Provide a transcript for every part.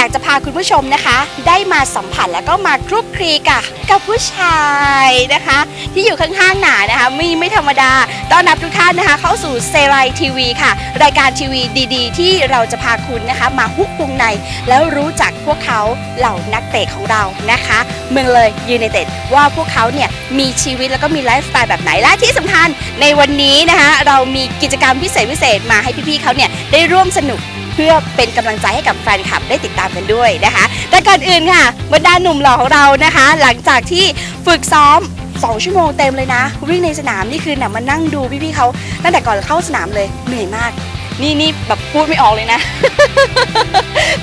อยากจะพาคุณผู้ชมนะคะ ได้มาสัมผัสแล้วก็มาคลุกคลีกับกับผู้ชายนะคะ ที่อยู่ข้างๆหนานะคะม่ไม่ธรรมดา ต้อนรับทุกท่านนะคะ เข้าสู่เซไรทีวีค่ะ รายการทีวีดีๆ ที่เราจะพาคุณนะคะ มาฮุกวงใน แล้วรู้จักพวกเขาเหล่านักเตะของเรานะคะ เมืองเลยยูไนเต็ดว่าพวกเขาเนี่ยมีชีวิตแล้วก็มีไลฟ์สไตล์แบบไหนและที่สำคัญในวันนี้นะคะ เรามีกิจกรรมพิเศษพิเศษมาให้พี่ๆเขาเนี่ยได้ร่วมสนุก พื่อเป็นกำลังใจให้กับแฟนคลับได้ติดตามกันด้วยนะคะ แต่ก่อนอื่นค่ะบรรดาหนุ่มหล่อของเรานะคะ หลังจากที่ฝึกซ้อม2ชั่วโมงเต็มเลยนะ วิ่งในสนามนี่คือหนะมานั่งดูพี่ๆเขาตั้งแต่ก่อนเข้าสนามเลยเหนื่อยมาก นี่นี่แบบพูดไม่ออกเลยนะ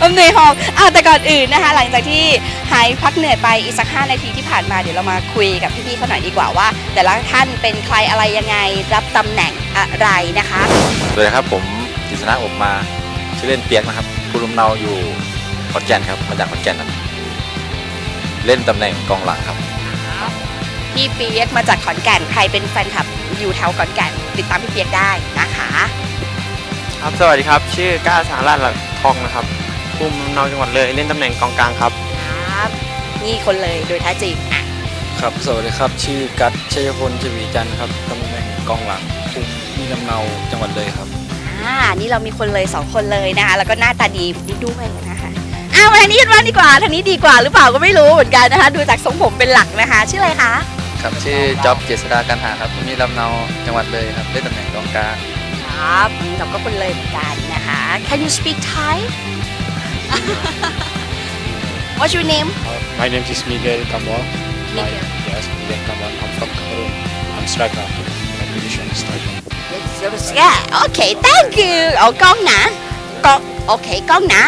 มันเหนื่อยหอบอ้าวแต่ก่อนอื่นนะคะ หลังจากที่หายพักเหนื่อยไปอีกสัก5นาทีที่ผ่านมาเดี๋ยวเรามาคุยกับพี่ๆเขาหน่อยดีกว่าว่า แต่ละท่านเป็นใครอะไรยังไงรับตำแหน่งอะไรนะคะสวัสดีครับผมกิษณะอบมา ชื่อเล่นเปียกนะครับภูมิลำเนาอยู่ขอนแก่นครับมาจากขอนแก่นครับเล่นตำแหน่งกองหลังครับพี่เปียกมาจากขอนแก่นใครเป็นแฟนคลับอยู่แถวขอนแก่นติดตามพี่เปียกได้นะคะครับสวัสดีครับ ชื่อกล้าสาราหลักทองนะครับภูมิลำเนาจังหวัดเลยเล่นตำแหน่งกองกลางครับครับนี่คนเลยโดยแท้จริงอะครับสวัสดีครับ ชื่อกัตชัยพลชวีจันทร์ครับตำแหน่งกองหลังภูมิมีลำเนาจังหวัดเลยครับ อ่านี่เรามีคนเลยสองคนเลยนะคะแล้วก็หน้าตาดีด้วยนะคะอ้าวมาทางนี้กันบ้างดีกว่าทางนี้ดีกว่าหรือเปล่าก็ไม่รู้เหมือนกันนะคะดูจากทรงผมเป็นหลักนะคะชื่ออะไรคะครับชื่อจ๊อบเจษดากันหาครับมีลำเนาจังหวัดเลยครับเล่นตำแหน่งกองกลางครับเราก็คนเลยเหมือนกันนะคะ Can you speak Thai What's your name My name is Miguel Camuel. My, Miguel. yes, Miguel Camuel. I'm from Cameroon. I'm striker. Yeah okay thank you เอากล้องนะกล้องโอเคกล้องนะ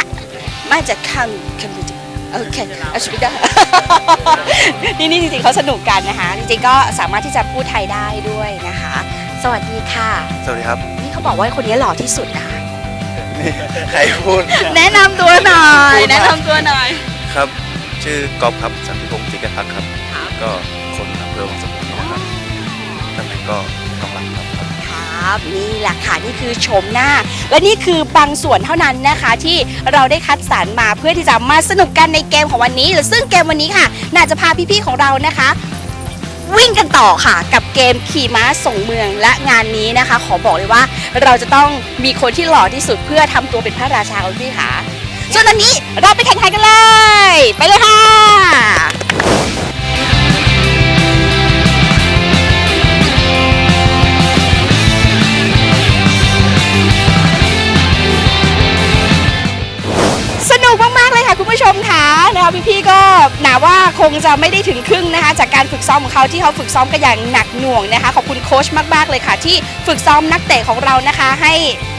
มาจากคัมคัมพูชาโอเคอาชิบิดานี่นี่จริงๆเขาสนุกกันนะคะ จริงๆก็สามารถที่จะพูดไทยได้ด้วยนะคะ สวัสดีค่ะ สวัสดีครับ นี่เขาบอกว่าคนนี้หล่อที่สุดนะคะใครพูด แนะนำตัวหน่อย แนะนำตัวหน่อย ครับ ชื่อกอบครับสันติพงศ์ศิกพักครับครับ ก็คนอำเภอวังสะพุงนี่นะครับตำแหน่งก็กอง หลังครับ ครับนี่แหละค่ะนี่คือชมหน้า และนี่คือบางส่วนเท่านั้นนะคะที่เราได้คัดสรรมาเพื่อที่จะมาสนุกกันในเกมของวันนี้ ซึ่งเกมวันนี้ค่ะ น่าจะพาพี่ๆของเรานะคะ วิ่งกันต่อค่ะ กับเกมขี่ม้าส่งเมืองและงานนี้นะคะ ขอบอกเลยว่า เราจะต้องมีคนที่หล่อที่สุดเพื่อทำตัวเป็นพระราชาของพี่ค่ะส่วนตอนนี้เราไปแข่งขันกันเลย ไปเลยค่ะ แต่ว่าคงจะไม่ได้ถึงครึ่งนะคะ จากการฝึกซ้อมของเขาที่เขาฝึกซ้อมกันอย่างหนักหน่วงนะคะ ขอบคุณโค้ชมากๆเลยค่ะ ที่ฝึกซ้อมนักเตะของเรานะคะ ให้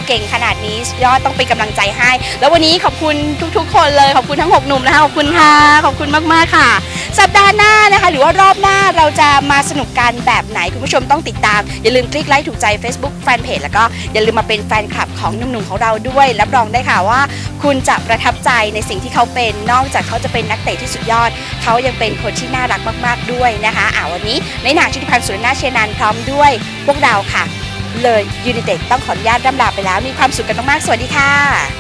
เก่งขนาดนี้ยอดต้องเป็นกำลังใจให้ แล้ววันนี้ขอบคุณทุกๆ คนเลยขอบคุณทั้ง 6 หนุ่มนะคะขอบคุณค่ะขอบคุณมากๆค่ะ สัปดาห์หน้านะคะ หรือว่ารอบหน้าเราจะมาสนุกกันแบบไหนคุณผู้ชมต้องติดตาม อย่าลืมคลิกไลค์ถูกใจ Facebook Fanpage แล้วก็อย่าลืมมาเป็นแฟนคลับของหนุ่มๆของเราด้วยรับรองได้ค่ะว่า คุณจะประทับใจในสิ่งที่เขาเป็น นอกจากเขาจะเป็นนักเตะที่สุดยอด เขายังเป็นคนที่น่ารักมาก ๆด้วยนะคะอ่าวันนี้ในหนาชุติพันธ์สุรนาเชนันพร้อมด้วย พวกเราค่ะ เลยยูนิเต็ดต้องขออนุญาตร่ำลาไปแล้วมีความสุขกันมากๆสวัสดีค่ะ